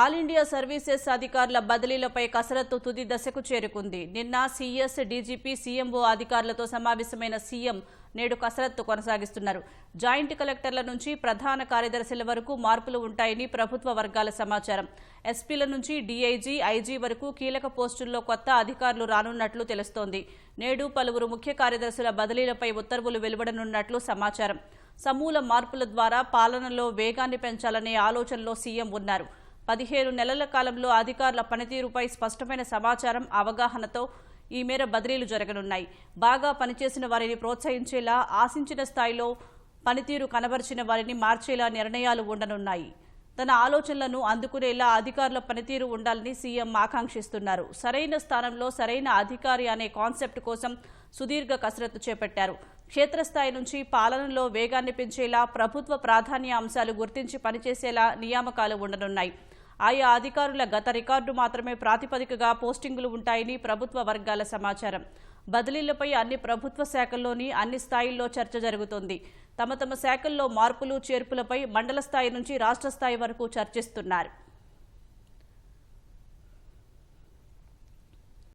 All India services అధికారుల బదిలీలపై కసరత్తు తుది దశకు చేరుకుంది. నిన్న సీఎస్ డీజీపీ సీఎంఓ అధికారులతో సమావేశమైన సీఎం నేడు కసరత్తు కొనసాగిస్తున్నారు. జాయింట్ కలెక్టర్ల నుంచి ప్రధాన కార్యదర్శుల వరకు మార్పులు ఉంటాయని ప్రభుత్వ వర్గాల సమాచారం. ఎస్పీల నుంచి డీఐజీ ఐజీ వరకు కీలక పోస్టుల్లో కొత్త అధికారులు రానున్నట్లు తెలుస్తోంది. నేడు పలువురు ముఖ్య కార్యదర్శుల బదిలీలపై ఉత్తర్వులు వెలువడనున్నట్లు సమాచారం. సమూల మార్పుల ద్వారా పాలనలో వేగాన్ని పెంచాలనే ఆలోచనలో సీఎం ఉన్నారు. పదిహేను నెలల కాలంలో అధికారుల పనితీరుపై స్పష్టమైన సమాచారం అవగాహనతో ఈ మేర బదిలీలు జరగనున్నాయి. బాగా పనిచేసిన వారిని ప్రోత్సహించేలా ఆశించిన స్థాయిలో పనితీరు కనబరిచిన వారిని మార్చేలా నిర్ణయాలు ఉండనున్నాయి. తన ఆలోచనలను అందుకునేలా అధికారుల పనితీరు ఉండాలని సీఎం ఆకాంక్షిస్తున్నారు. సరైన స్థానంలో సరైన అధికారి అనే కాన్సెప్ట్ కోసం సుదీర్ఘ కసరత్తు చేపట్టారు. క్షేత్రస్థాయి నుంచి పాలనలో వేగాన్ని పెంచేలా ప్రభుత్వ ప్రాధాన్య అంశాలు గుర్తించి పనిచేసేలా నియామకాలు ఉండనున్నాయి. ఆయా అధికారుల గత రికార్డు మాత్రమే ప్రాతిపదికగా పోస్టింగులు ఉంటాయని ప్రభుత్వ వర్గాల సమాచారం. బదిలీలపై అన్ని ప్రభుత్వ శాఖల్లోని అన్ని స్థాయిల్లో చర్చ జరుగుతోంది. తమ తమ శాఖల్లో మార్పులు చేర్పులపై మండల స్థాయి నుంచి రాష్ట్ర స్థాయి వరకు చర్చిస్తున్నారు.